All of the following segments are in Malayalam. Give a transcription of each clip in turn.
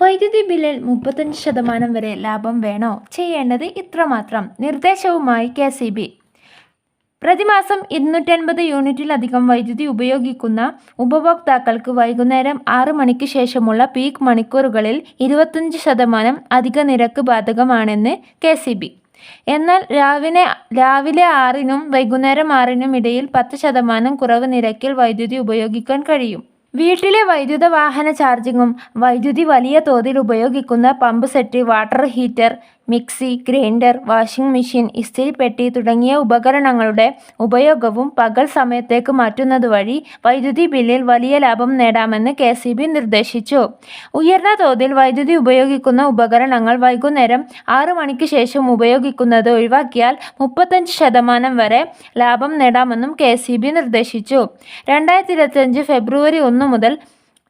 വൈദ്യുതി ബില്ലിൽ മുപ്പത്തഞ്ച് ശതമാനം വരെ ലാഭം വേണോ? ചെയ്യേണ്ടത് ഇത്രമാത്രം. നിർദ്ദേശവുമായി കെ സി ബി. പ്രതിമാസം ഇരുന്നൂറ്റൻപത് യൂണിറ്റിലധികം വൈദ്യുതി ഉപയോഗിക്കുന്ന ഉപഭോക്താക്കൾക്ക് വൈകുന്നേരം ആറ് മണിക്ക് ശേഷമുള്ള പീക്ക് മണിക്കൂറുകളിൽ ഇരുപത്തഞ്ച് ശതമാനം അധിക നിരക്ക് ബാധകമാണെന്ന് കെ സി ബി. എന്നാൽ രാവിലെ രാവിലെ ആറിനും വൈകുന്നേരം ആറിനും ഇടയിൽ പത്ത് ശതമാനം കുറവ് നിരക്കിൽ വൈദ്യുതി ഉപയോഗിക്കാൻ കഴിയും. വീട്ടിലെ വൈദ്യുത വാഹന ചാർജിങ്ങും വൈദ്യുതി വലിയ തോതിൽ ഉപയോഗിക്കുന്ന pump set water heater mixie grinder washing machine ഇസ്തിരിപ്പെട്ടി തുടങ്ങിയ ഉപകരണങ്ങളുടെ ഉപയോഗവും പകൽ സമയത്തേക്ക് മാറ്റുന്നത് വഴി വൈദ്യുതി ബില്ലിൽ വലിയ ലാഭം നേടാമെന്ന് കെ സി ബി നിർദ്ദേശിച്ചു. ഉയർന്ന തോതിൽ വൈദ്യുതി ഉപയോഗിക്കുന്ന ഉപകരണങ്ങൾ വൈകുന്നേരം ആറു മണിക്ക് ശേഷം ഉപയോഗിക്കുന്നത് ഒഴിവാക്കിയാൽ മുപ്പത്തഞ്ച് ശതമാനം വരെ ലാഭം നേടാമെന്നും കെ സി ബി നിർദ്ദേശിച്ചു. രണ്ടായിരത്തി ഇരുപത്തിയഞ്ച് ഫെബ്രുവരി ഒന്ന് മുതൽ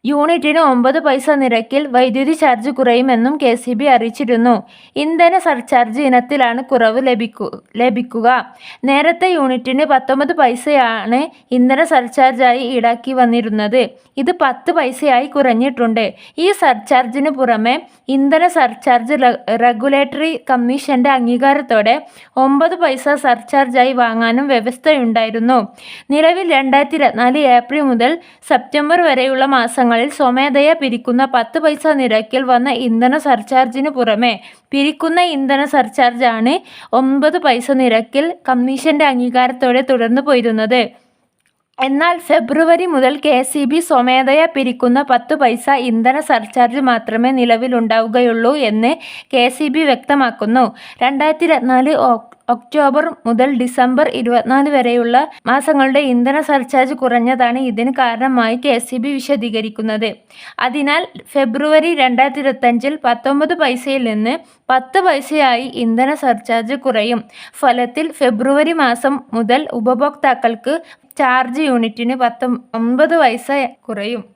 യൂണിറ്റിന് ഒമ്പത് പൈസ നിരക്കിൽ വൈദ്യുതി ചാർജ് കുറയുമെന്നും കെ സി ബി അറിയിച്ചിരുന്നു. ഇന്ധന സർചാർജ് ഇനത്തിലാണ് കുറവ് ലഭിക്കു ലഭിക്കുക. നേരത്തെ യൂണിറ്റിന് പത്തൊമ്പത് പൈസയാണ് ഇന്ധന സർചാർജായി ഈടാക്കി വന്നിരുന്നത്. ഇത് പത്ത് പൈസയായി കുറഞ്ഞിട്ടുണ്ട്. ഈ സർചാർജിന് പുറമെ ഇന്ധന സർചാർജ് റെഗുലേറ്ററി കമ്മീഷന്റെ അംഗീകാരത്തോടെ ഒമ്പത് പൈസ സർചാർജായി വാങ്ങാനും വ്യവസ്ഥയുണ്ടായിരുന്നു. നിലവിൽ രണ്ടായിരത്തി ഇരുപത്തിനാല് ഏപ്രിൽ മുതൽ സെപ്റ്റംബർ വരെയുള്ള മാസങ്ങളിൽ സ്വമേധയ പിരിക്കുന്ന പത്ത് പൈസ നിരക്കിൽ വന്ന ഇന്ധന സർചാർജിന് പുറമെ പിരിക്കുന്ന ഇന്ധന സർചാർജാണ് ഒമ്പത് പൈസ നിരക്കിൽ കമ്മീഷന്റെ അംഗീകാരത്തോടെ തുടർന്നു പോയിരുന്നത്. എന്നാൽ ഫെബ്രുവരി മുതൽ കെ സി ബി സ്വമേധയ പിരിക്കുന്ന പത്ത് പൈസ ഇന്ധന സർചാർജ് മാത്രമേ നിലവിലുണ്ടാവുകയുള്ളൂ എന്ന് കെ സി ബി വ്യക്തമാക്കുന്നു. രണ്ടായിരത്തി ഇരുപത്തിനാല് ഒക്ടോബർ മുതൽ ഡിസംബർ ഇരുപത്തിനാല് വരെയുള്ള മാസങ്ങളുടെ ഇന്ധന സർചാർജ് കുറഞ്ഞതാണ് ഇതിന് കാരണമായി കെ സി ബി വിശദീകരിക്കുന്നത്. അതിനാൽ ഫെബ്രുവരി രണ്ടായിരത്തി ഇരുപത്തഞ്ചിൽ പത്തൊമ്പത് പൈസയിൽ നിന്ന് പത്ത് പൈസയായി ഇന്ധന സർചാർജ് കുറയും. ഫലത്തിൽ ഫെബ്രുവരി മാസം മുതൽ ഉപഭോക്താക്കൾക്ക് ചാർജ് യൂണിറ്റിന് പത്തൊമ്പത് പൈസ കുറയും.